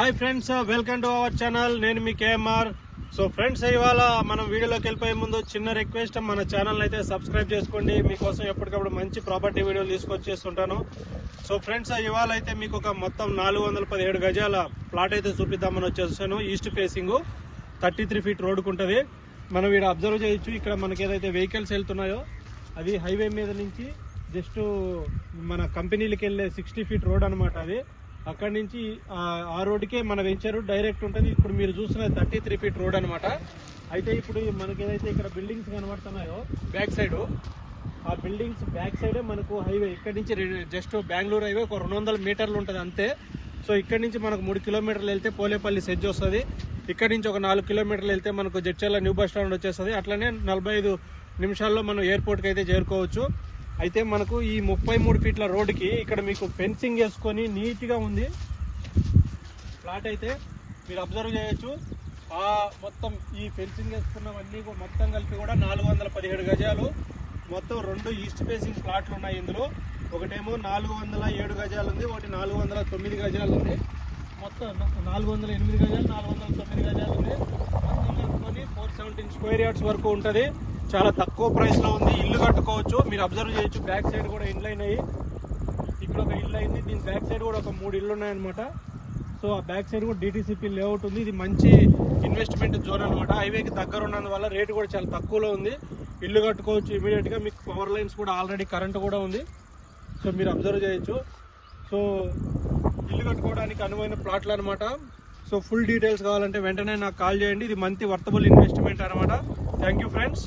Hi friends welcome to our channel. నేను మీ KMR. So friends ఇవాళ మనం వీడియోలోకి వెళ్ళిపోయే ముందు చిన్న రిక్వెస్ట్ మన ఛానల్ అయితే సబ్స్క్రైబ్ చేసుకోండి. మీకోసం ఎప్పటికప్పుడు మంచి ప్రాపర్టీ వీడియోలు తీసుకొచ్చేస్తుంటాను సో ఫ్రెండ్స్ ఇవాళ అయితే మీకు ఒక మొత్తం నాలుగు వందల పదిహేడు గజాల ప్లాట్ అయితే చూపిద్దామని వచ్చేసాను. East facing thirty three feet రోడ్కు ఉంటుంది. మనం ఇక్కడ అబ్జర్వ్ చేయొచ్చు. ఇక్కడ మనకి ఏదైతే వెహికల్స్ వెళ్తున్నాయో అది హైవే మీద నుంచి జస్ట్ మన కంపెనీలకి వెళ్ళే సిక్స్టీ ఫీట్ రోడ్ అనమాట అది. అక్కడి నుంచి ఆ- రోడ్డుకే మన వెంచర్ డైరెక్ట్ ఉంటుంది. ఇప్పుడు మీరు చూసిన థర్టీ త్రీ ఫీట్ రోడ్ అనమాట అయితే ఇప్పుడు మనకి ఏదైతే ఇక్కడ బిల్డింగ్స్ కనబడుతున్నాయో బ్యాక్ సైడ్ ఆ బిల్డింగ్స్ బ్యాక్ సైడే మనకు హైవే ఇక్కడ నుంచి జస్ట్ బెంగళూరు హైవే ఒక రెండు వందల మీటర్లు ఉంటుంది అంతే. సో ఇక్కడ నుంచి మనకు మూడు కిలోమీటర్లు వెళ్తే పోలేపల్లి సెజ్ వస్తుంది. ఇక్కడ నుంచి ఒక నాలుగు కిలోమీటర్లు వెళ్తే మనకు జడ్చర్ల న్యూ బస్ స్టాండ్ వచ్చేస్తుంది. అట్లనే నలభై ఐదు నిమిషాల్లో మనం ఎయిర్పోర్ట్కి అయితే చేరుకోవచ్చు. అయితే మనకు ఈ ముప్పై మూడు ఫీట్ల రోడ్డుకి ఇక్కడ మీకు ఫెన్సింగ్ వేసుకొని నీట్గా ఉంది. ప్లాట్ అయితే మీరు అబ్జర్వ్ చేయొచ్చు. ఆ మొత్తం ఈ ఫెన్సింగ్ వేసుకున్నవన్నీ మొత్తం కలిపి కూడా నాలుగు వందల పదిహేడు గజాలు. మొత్తం రెండు ఈస్ట్ ఫేసింగ్ ప్లాట్లు ఉన్నాయి ఇందులో. ఒకటేమో నాలుగు వందల ఏడు గజాలు ఉంది ఒకటి నాలుగు వందల తొమ్మిది గజాలు ఉంది. మొత్తం నాలుగు వందల ఎనిమిది గజాలు నాలుగు వందల తొమ్మిది గజాలు ఉంది. మొత్తం కలుపుకొని ఫోర్ సెవెంటీన్ స్క్వేర్ యార్డ్స్ వరకు ఉంటుంది. చాలా తక్కువ ప్రైస్లో ఉంది. ఇల్లు కట్టుకోవచ్చు. మీరు అబ్జర్వ్ చేయొచ్చు. బ్యాక్ సైడ్ కూడా ఇండ్లు అయినాయి. ఇక్కడ ఒక ఇల్లు అయింది. దీని బ్యాక్ సైడ్ కూడా ఒక మూడు ఇల్లు ఉన్నాయన్నమాట. సో ఆ బ్యాక్ సైడ్ కూడా డిటీసీపీ లేఅవుట్ ఉంది. ఇది మంచి ఇన్వెస్ట్మెంట్ జోన్ అనమాట హైవేకి దగ్గర ఉన్నందువల్ల రేటు కూడా చాలా తక్కువలో ఉంది. ఇల్లు కట్టుకోవచ్చు ఇమీడియట్గా మీకు పవర్ లైన్స్ కూడా ఆల్రెడీ కరెంట్ కూడా ఉంది. సో మీరు అబ్జర్వ్ చేయొచ్చు. సో ఇల్లు కట్టుకోవడానికి అనువైన ప్లాట్లు అనమాట సో ఫుల్ డీటెయిల్స్ కావాలంటే వెంటనే నాకు కాల్ చేయండి. ఇది మంచి వర్తబుల్ ఇన్వెస్ట్మెంట్ అనమాట థ్యాంక్ యూ ఫ్రెండ్స్